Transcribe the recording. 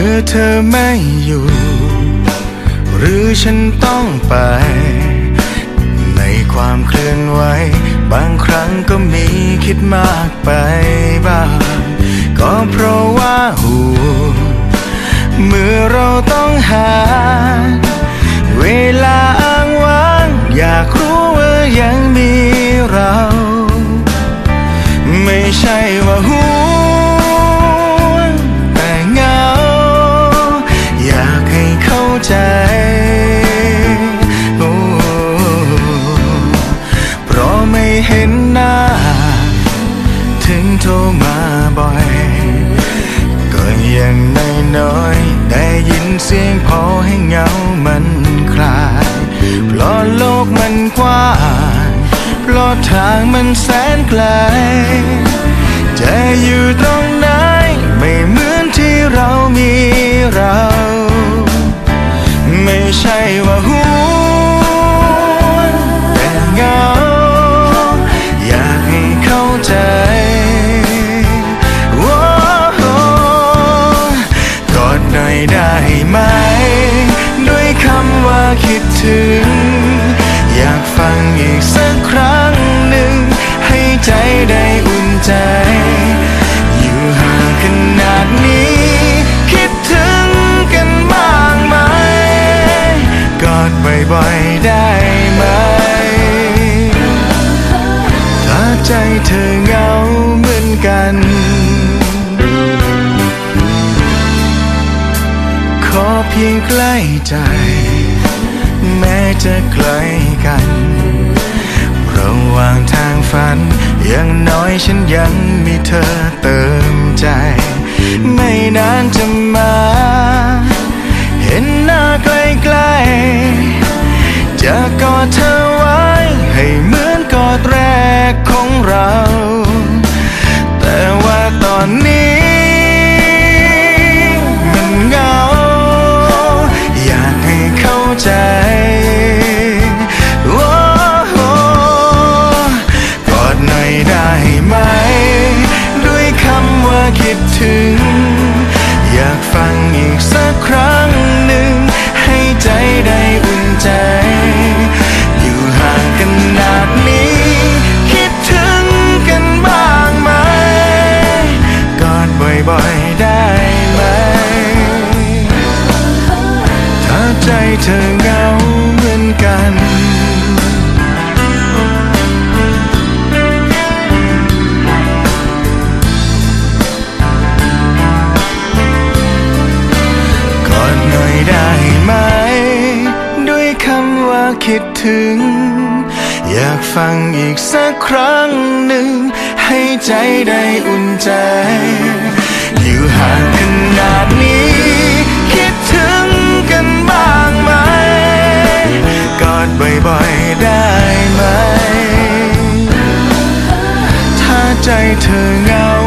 มื่อเธอไม่อยู่ หรือฉันต้องไป ในความเคลื่อนไหว บางครั้งก็มีคิดมากไปบ้าง ก็เพราะว่าห่วงเมื่อเราต้องหา เวลาอ้างว้าง อยากรู้ว่ายังมี รมาบ่อยก็ยังไม่น้อยได้ยินเสียงพอให้เหงามันคลายเพราะโลกมันกว้างเพราะทางมันแสนไกลจะอยู่ตรงไหน อยได้ไหม ด้วยคำว่าคิดถึง อยากฟังอีกสักครั้งหนึ่ง ให้ใจได้อุ่นใจ อยู่ห่างขนาดนี้ คิดถึงกันบ้างไหม กอดบ่อยๆได้ไหม ถ้าใจเธอเหงาเหมือนกัน พียงใกล้ใจ แม้จะไกลกัน ระหว่างทางฝัน อย่างน้อยฉันยังมีเธอเติมใจ ไม่นานจะมา เห็นหน้าใกล้ๆจะกอดเธอไว้ บ่อยๆได้ไหม ถ้าใจเธอเหงาเหมือนกันกอดหน่อยได้ไหม ด้วยคำว่าคิดถึง อยากฟังอีกสักครั้งหนึ่ง ให้ใจได้อุ่นใจ tengah